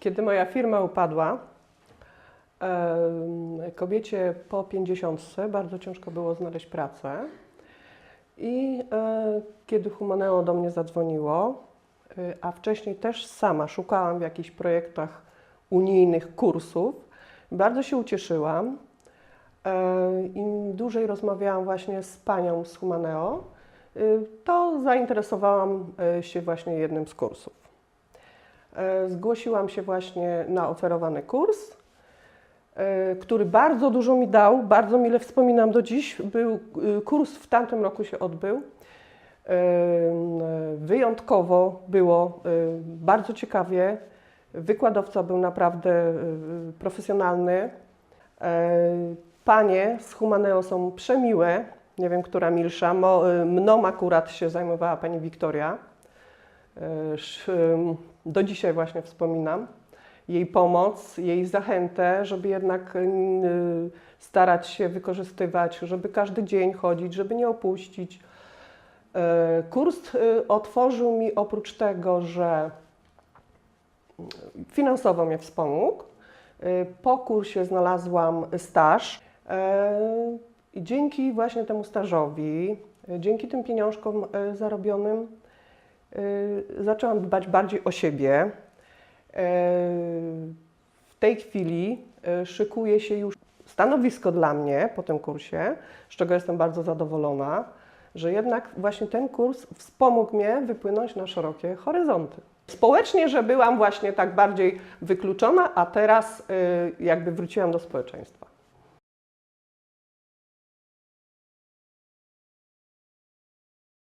Kiedy moja firma upadła, kobiecie po 50 bardzo ciężko było znaleźć pracę. I e, kiedy Humaneo do mnie zadzwoniło, e, a wcześniej też sama szukałam w jakichś projektach unijnych kursów, bardzo się ucieszyłam. E, Im dłużej rozmawiałam właśnie z panią z Humaneo, to zainteresowałam się właśnie jednym z kursów. E, Zgłosiłam się właśnie na oferowany kurs, e, który bardzo dużo mi dał, bardzo mile wspominam do dziś. Był, y, kurs w tamtym roku się odbył. E, Wyjątkowo było bardzo ciekawie. Wykładowca był naprawdę profesjonalny. E, Panie z Humaneo są przemiłe. Nie wiem, która milsza. Mną akurat się zajmowała pani Wiktoria. E, Do dzisiaj właśnie wspominam jej pomoc, jej zachętę, żeby jednak y, starać się wykorzystywać, żeby każdy dzień chodzić, żeby nie opuścić. E, Kurs otworzył mi oprócz tego, że finansowo mnie wspomógł. Po kursie znalazłam staż e, i dzięki właśnie temu stażowi, dzięki tym pieniążkom e, zarobionym, zaczęłam dbać bardziej o siebie. E, W tej chwili e, szykuje się już stanowisko dla mnie po tym kursie, z czego jestem bardzo zadowolona, że jednak właśnie ten kurs wspomógł mnie wypłynąć na szerokie horyzonty. Społecznie, że byłam właśnie tak bardziej wykluczona, a teraz y, jakby wróciłam do społeczeństwa.